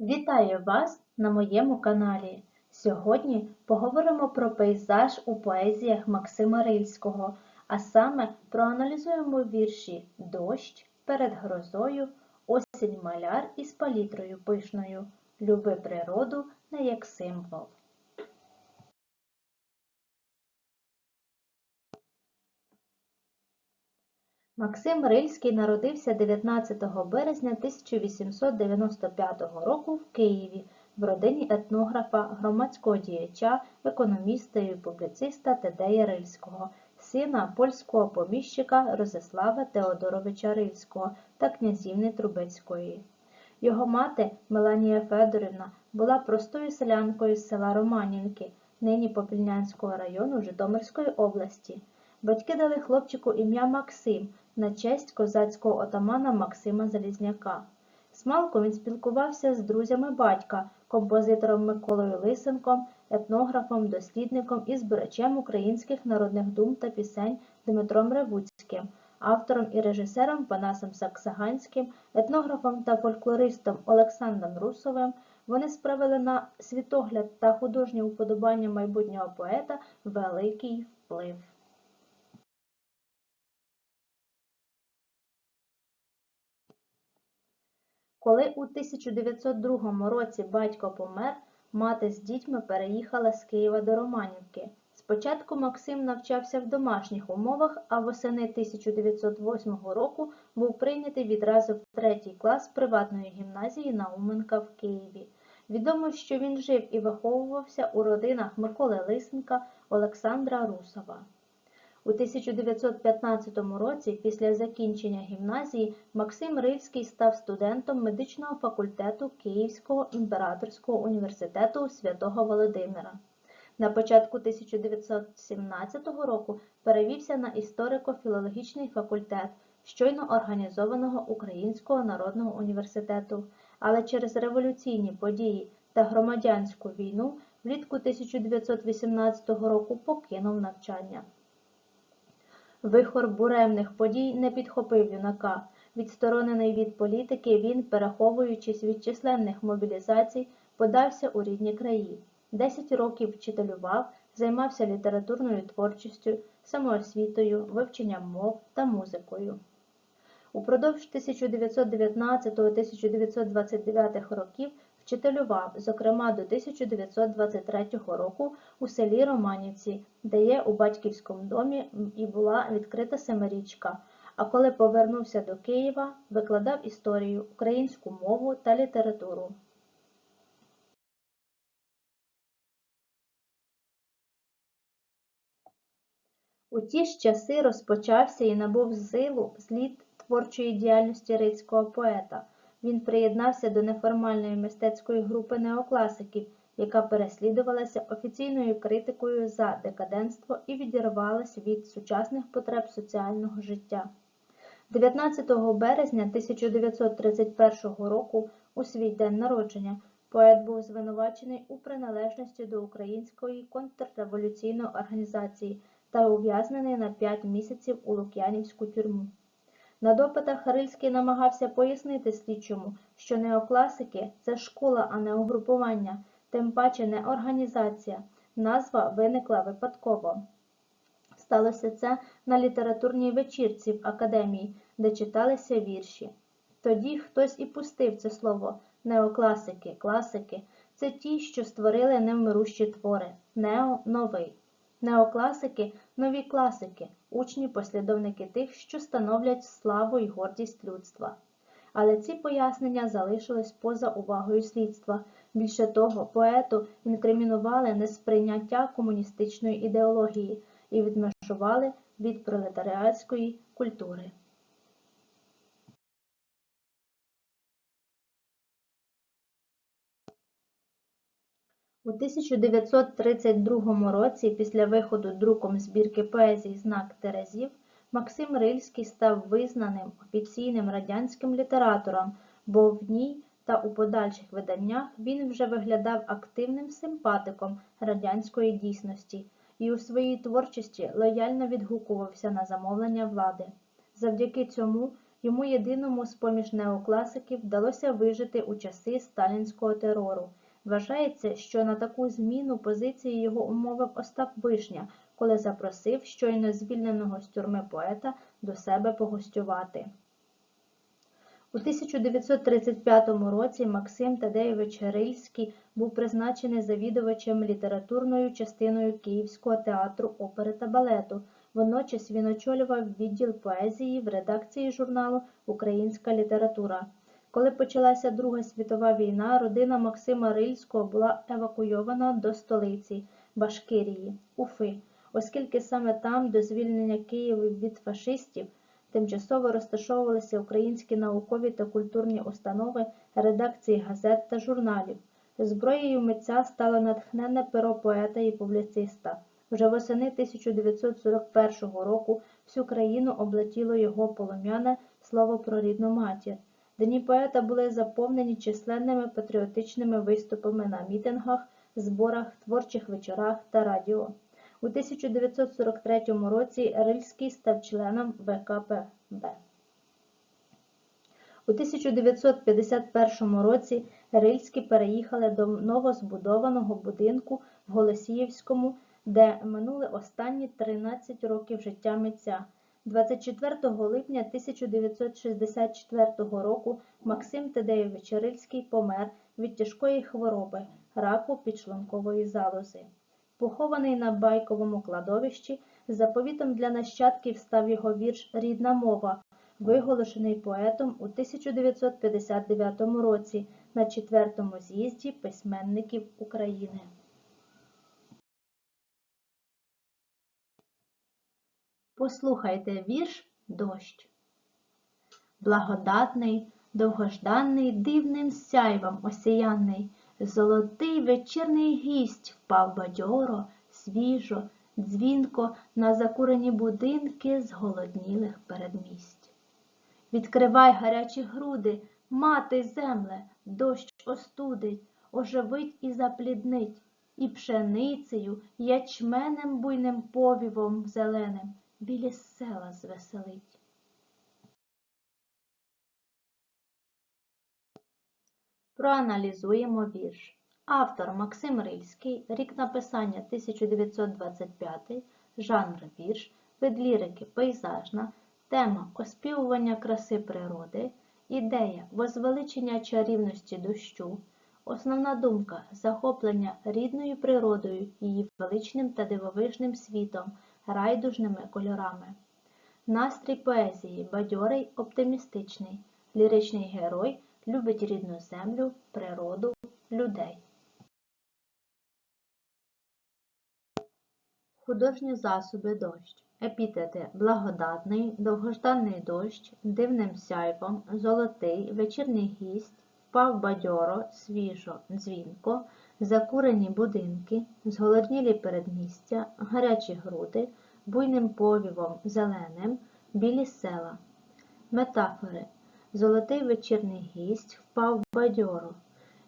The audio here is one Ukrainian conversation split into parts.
Вітаю вас на моєму каналі. Сьогодні поговоримо про пейзаж у поезіях Максима Рильського, а саме проаналізуємо вірші Дощ перед грозою, Осінь маляр із палітрою пишною, Люби природу не як символ. Максим Рильський народився 19 березня 1895 року в Києві в родині етнографа, громадського діяча, економіста і публіциста Тедея Рильського, сина польського поміщика Розислава Теодоровича Рильського та князівни Трубецької. Його мати Меланія Федорівна була простою селянкою з села Романівки, нині Попільнянського району Житомирської області. Батьки дали хлопчику ім'я Максим на честь козацького отамана Максима Залізняка. Смалко він спілкувався з друзями батька, композитором Миколою Лисенком, етнографом, дослідником і збирачем українських народних дум та пісень Дмитром Ревуцьким, автором і режисером Панасом Саксаганським, етнографом та фольклористом Олександром Русовим. Вони справили на світогляд та художнє уподобання майбутнього поета великий вплив. Коли у 1902 році батько помер, мати з дітьми переїхала з Києва до Романівки. Спочатку Максим навчався в домашніх умовах, а восени 1908 року був прийнятий відразу в третій клас приватної гімназії Науменка в Києві. Відомо, що він жив і виховувався у родинах Миколи Лисенка, Олександра Русова. У 1915 році, після закінчення гімназії, Максим Рильський став студентом медичного факультету Київського імператорського університету Святого Володимира. На початку 1917 року перевівся на історико-філологічний факультет щойно організованого Українського народного університету, але через революційні події та громадянську війну влітку 1918 року покинув навчання. Вихор буремних подій не підхопив юнака. Відсторонений від політики, він, переховуючись від численних мобілізацій, подався у рідні краї. Десять років вчителював, займався літературною творчістю, самоосвітою, вивченням мов та музикою. Упродовж 1919-1929 років вчителював, зокрема до 1923 року у селі Романівці, де є у батьківському домі і була відкрита семирічка. А коли повернувся до Києва, викладав історію, українську мову та літературу. У ті ж часи розпочався і набув силу зліт творчої діяльності рицького поета. Він приєднався до неформальної мистецької групи неокласиків, яка переслідувалася офіційною критикою за декаденство і відірвалася від сучасних потреб соціального життя. 19 березня 1931 року, у свій день народження, поет був звинувачений у приналежності до української контрреволюційної організації та ув'язнений на 5 місяців у Лук'янівську тюрму. На допитах Рильський намагався пояснити слідчому, що неокласики – це школа, а не угрупування, тим паче не організація. Назва виникла випадково. Сталося це на літературній вечірці в академії, де читалися вірші. Тоді хтось і пустив це слово неокласики, класики це ті, що створили невмирущі твори, нео новий. Неокласики нові класики, учні послідовники тих, що становлять славу і гордість людства. Але ці пояснення залишились поза увагою слідства. Більше того, поету інкримінували несприйняття комуністичної ідеології і відмежували від пролетаріатської культури. У 1932 році, після виходу друком збірки поезій Знак Терезів, Максим Рильський став визнаним офіційним радянським літератором, бо в ній та у подальших виданнях він вже виглядав активним симпатиком радянської дійсності і у своїй творчості лояльно відгукувався на замовлення влади. Завдяки цьому Йому єдиному з-поміж неокласиків вдалося вижити у часи сталінського терору. Вважається, що на таку зміну позиції його умовив Остап Вишня, коли запросив щойно звільненого з тюрми поета до себе погостювати. У 1935 році Максим Тадеєвич Рильський був призначений завідувачем літературною частиною Київського театру опери та балету. Водночас він очолював відділ поезії в редакції журналу Українська література. Коли почалася Друга світова війна, родина Максима Рильського була евакуйована до столиці Башкирії, Уфи, оскільки саме там до звільнення Києва від фашистів тимчасово розташовувалися українські наукові та культурні установи, редакції газет та журналів. Зброєю митця стало натхненне перо поета і публіциста. Вже восени 1941 року всю країну облетіло його полум'яне слово про рідну матір. Дні поета були заповнені численними патріотичними виступами на мітингах, зборах, творчих вечорах та радіо. У 1943 році Рильський став членом ВКПБ. У 1951 році Рильські переїхали до новозбудованого будинку в Голосіївському, де минули останні 13 років життя митця. 24 липня 1964 року Максим Тадеєвич Рильський помер від тяжкої хвороби раку підшлункової залози. Похований на Байковому кладовищі, заповітом для нащадків став його вірш Рідна мова, виголошений поетом у 1959 році на четвертому з'їзді письменників України. Послухайте вірш Дощ. Благодатний, довгожданий, дивним сяйвом осіяний, золотий вечірний гість впав бадьоро, свіжо, дзвінко на закурені будинки зголоднілих передмість. Відкривай гарячі груди, мати земле, дощ остудить, оживить і запліднить, і пшеницею, ячменем буйним повівом зеленим білі села звеселить. Проаналізуємо вірш. Автор Максим Рильський, рік написання 1925, жанр вірш, вид лірики пейзажна, тема оспівування краси природи, ідея возвеличення чарівності дощу, основна думка захоплення рідною природою, її величним та дивовижним світом, райдужними кольорами. Настрій поезії бадьорий, оптимістичний, ліричний герой любить рідну землю, природу, людей. Художні засоби дощ. Епітети благодатний, довгожданий дощ, дивним сяйвом, золотий, вечірній гість, впав бадьоро, свіжо, дзвінко, закурені будинки, зголоднілі передмістя, гарячі груди, буйним повівом зеленим, білі села. Метафори. Золотий вечірний гість впав бадьоро.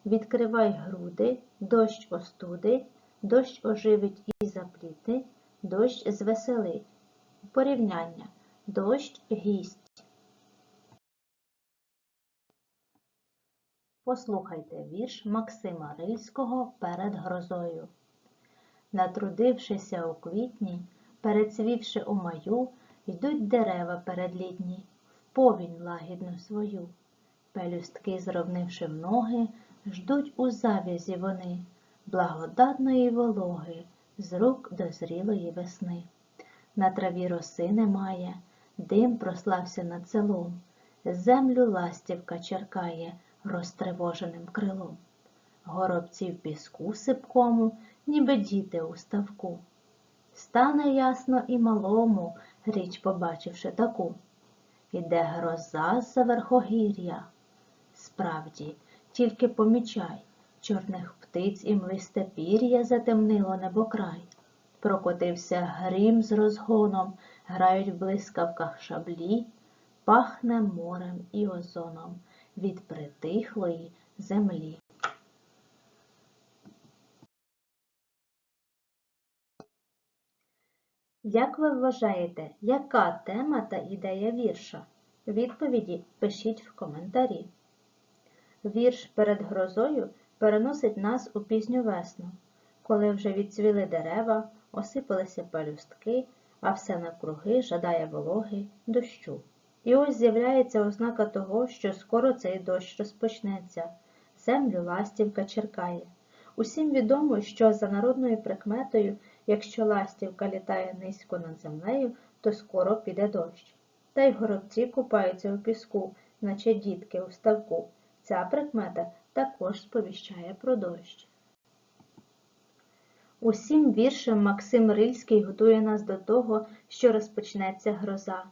Відкривай груди, дощ остудить, дощ оживить і заплітить, дощ звеселить. Порівняння. Дощ гість. Послухайте вірш Максима Рильського перед грозою. Натрудившися у квітні, перецвівши у маю, йдуть дерева передлітні, в повінь лагідну свою. Пелюстки, зровнивши в ноги, ждуть у завязі вони благодатної вологи з рук до зрілої весни. На траві роси немає, дим прослався над селом, землю ластівка черкає розтривоженим крилом. Горобці в піску сипкому, ніби діти у ставку. Стане ясно і малому, річ побачивши таку. Іде гроза з-за верхогір'я. Справді, тільки помічай, чорних птиць і млисте пір'я затемнило небокрай. Прокотився грім з розгоном, грають в блискавках шаблі, пахне морем і озоном від притихлої землі. Як ви вважаєте, яка тема та ідея вірша? Відповіді пишіть в коментарі. Вірш перед грозою переносить нас у пізню весну, коли вже відцвіли дерева, осипалися пелюстки, а все навкруги жадає вологи, дощу. І ось з'являється ознака того, що скоро цей дощ розпочнеться. Землю ластівка черкає. Усім відомо, що за народною прикметою, якщо ластівка літає низько над землею, то скоро піде дощ. Та й горобці купаються у піску, наче дітки у ставку. Ця прикмета також сповіщає про дощ. Усім віршем Максим Рильський готує нас до того, що розпочнеться гроза.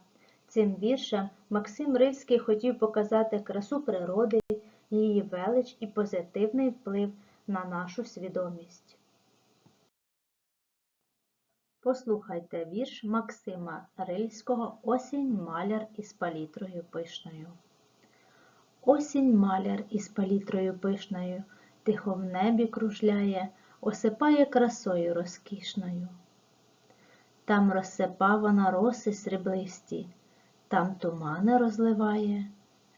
Цим віршем Максим Рильський хотів показати красу природи, її велич і позитивний вплив на нашу свідомість. Послухайте вірш Максима Рильського Осінь маляр із палітрою пишною. Осінь маляр із палітрою пишною, тихо в небі кружляє, осипає красою розкішною. Там розсипа вона роси сріблисті, там тумани розливає,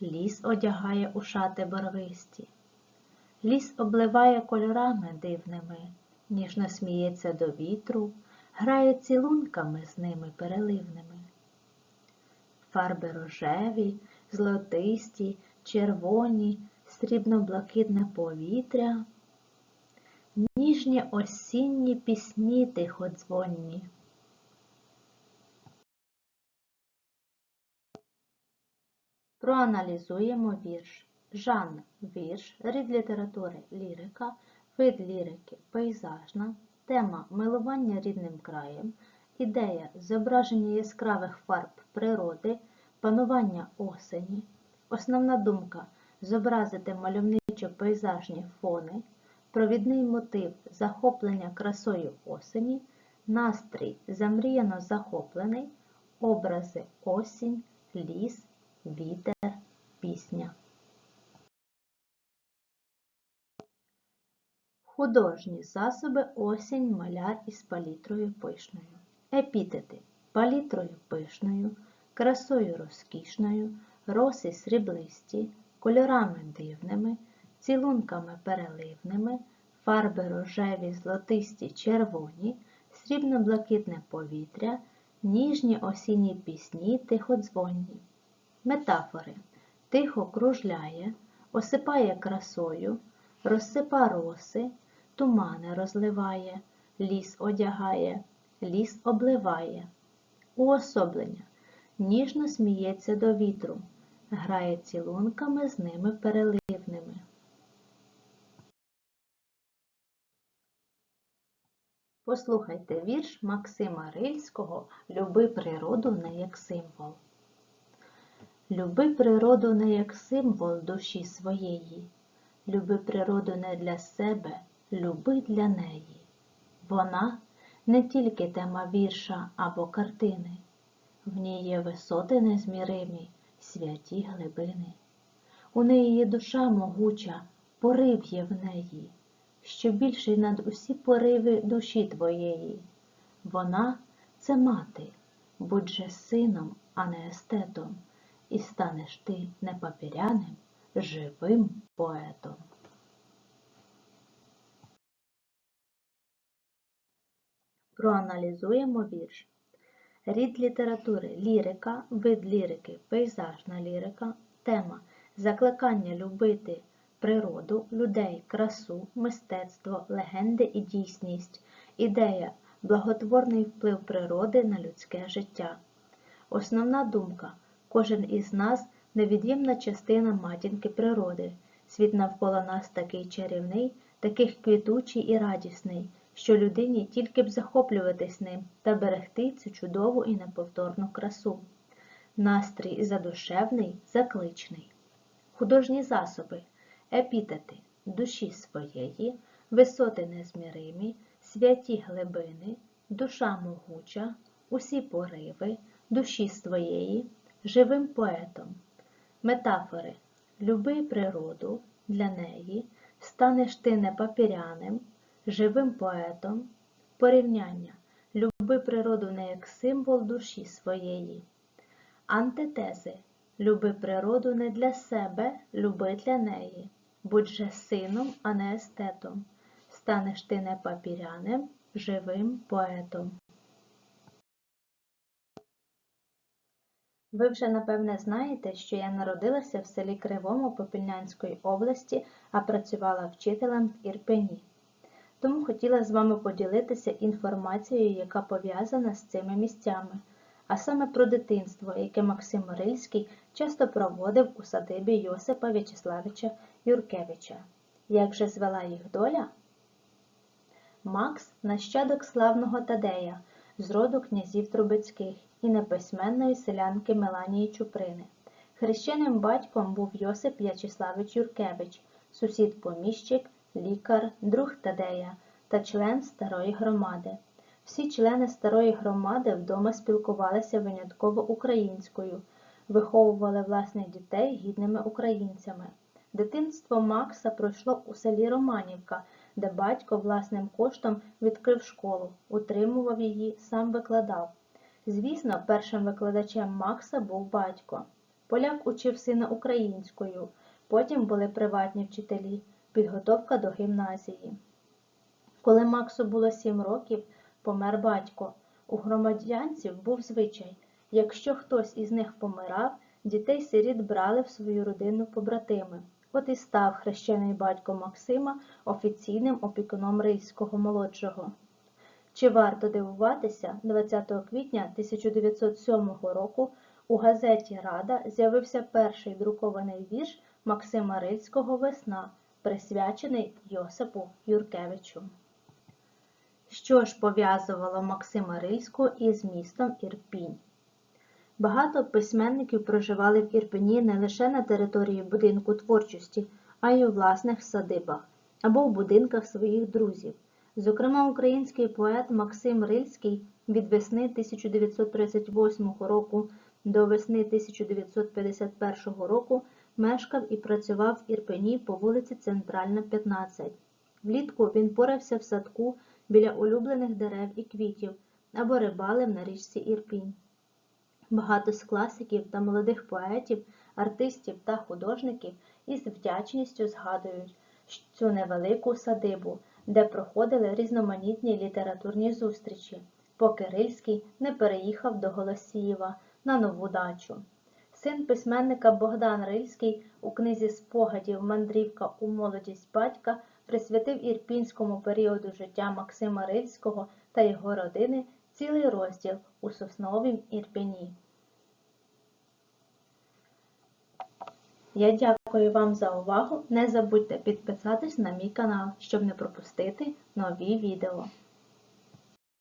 ліс одягає у шати барвисті. Ліс обливає кольорами дивними, ніжно сміється до вітру, грає цілунками з ними переливними. Фарби рожеві, золотисті, червоні, срібно-блакитне повітря, ніжні осінні пісні тиходзвонні. Проаналізуємо вірш. Жанр вірш, рід літератури лірика, вид лірики пейзажна, тема милування рідним краєм, ідея зображення яскравих фарб природи, панування осені, основна думка зобразити мальовничо-пейзажні фони, провідний мотив захоплення красою осені, настрій замріяно захоплений, образи осінь, ліс, вітер, пісня. Художні засоби осінь маляр із палітрою пишною. Епітети палітрою пишною, красою розкішною, роси сріблисті, кольорами дивними, цілунками переливними, фарби рожеві, злотисті, червоні, срібно-блакитне повітря, ніжні осінні пісні тиходзвонні. Метафори тихо кружляє, осипає красою, розсипа роси, тумани розливає, ліс одягає, ліс обливає. Уособлення ніжно сміється до вітру, грає цілунками з ними переливними. Послухайте вірш Максима Рильського Люби природу не як символ. Люби природу не як символ душі своєї. Люби природу не для себе, люби для неї. Вона не тільки тема вірша або картини, в ній є висоти незміримі, святі глибини. У неї є душа могуча, порив є в неї, що більший над усі пориви душі твоєї. Вона це мати, будь же сином, а не естетом, і станеш ти не папіряним, живим поетом. Проаналізуємо вірш. Рід літератури лірика, вид лірики, пейзажна лірика, тема закликання любити природу, людей, красу, мистецтво, легенди і дійсність, ідея благотворний вплив природи на людське життя. Основна думка кожен із нас невід'ємна частина матінки природи. Світ навколо нас такий чарівний, такий квітучий і радісний що людині тільки б захоплюватись ним та берегти цю чудову і неповторну красу. Настрій задушевний, закличний. Художні засоби, епітети душі своєї, висоти незміримі, святі глибини, душа могуча, усі пориви, душі своєї, живим поетом, метафори. Люби природу для неї, станеш ти не папіряним, живим поетом, порівняння. Люби природу не як символ душі своєї, антитези. Люби природу не для себе, люби для неї. Будь же сином, а не естетом. Станеш ти не папіряним, живим поетом. Ви вже напевне знаєте, що я народилася в селі Кривому Попільнянської області, а працювала вчителем в Ірпені. Тому хотіла з вами поділитися інформацією, яка пов'язана з цими місцями, а саме про дитинство, яке Максим Рильський часто проводив у садибі Йосипа В'ячеславича Юркевича. Як же звела їх доля? Макс нащадок славного Тадея, з роду князів Трубецьких і неписьменної селянки Меланії Чуприни. Хрещеним батьком був Йосип В'ячеславич Юркевич, сусід-поміщик, лікар, друг Тадея та член старої громади. Всі члени старої громади вдома спілкувалися винятково українською, виховували власних дітей гідними українцями. Дитинство Макса пройшло у селі Романівка, де батько власним коштом відкрив школу, утримував її, сам викладав. Звісно, першим викладачем Макса був батько. Поляк учив сина українською, потім були приватні вчителі, підготовка до гімназії. Коли Максу було сім років, помер батько. У громадянців був звичай, якщо хтось із них помирав, дітей сиріт брали в свою родину побратими. От і став хрещений батько Максима офіційним опікуном Рильського молодшого. Чи варто дивуватися, 20 квітня 1907 року у газеті Рада з'явився перший друкований вірш Максима Рильського Весна, присвячений Йосипу Юркевичу. Що ж пов'язувало Максима Рильського із містом Ірпінь? Багато письменників проживали в Ірпені не лише на території будинку творчості, а й у власних садибах або в будинках своїх друзів. Зокрема, український поет Максим Рильський від весни 1938 року до весни 1951 року мешкав і працював в Ірпені по вулиці Центральна, 15. Влітку він порався в садку біля улюблених дерев і квітів або рибалив на річці Ірпінь. Багато з класиків та молодих поетів, артистів та художників із вдячністю згадують цю невелику садибу, де проходили різноманітні літературні зустрічі, поки Рильський не переїхав до Голосіїва на нову дачу. Син письменника Богдан Рильський у книзі спогадів Мандрівка у молодість батька присвятив ірпінському періоду життя Максима Рильського та його родини цілий розділ у Сосновім Ірпені. Я дякую вам за увагу. Не забудьте підписатись на мій канал, щоб не пропустити нові відео.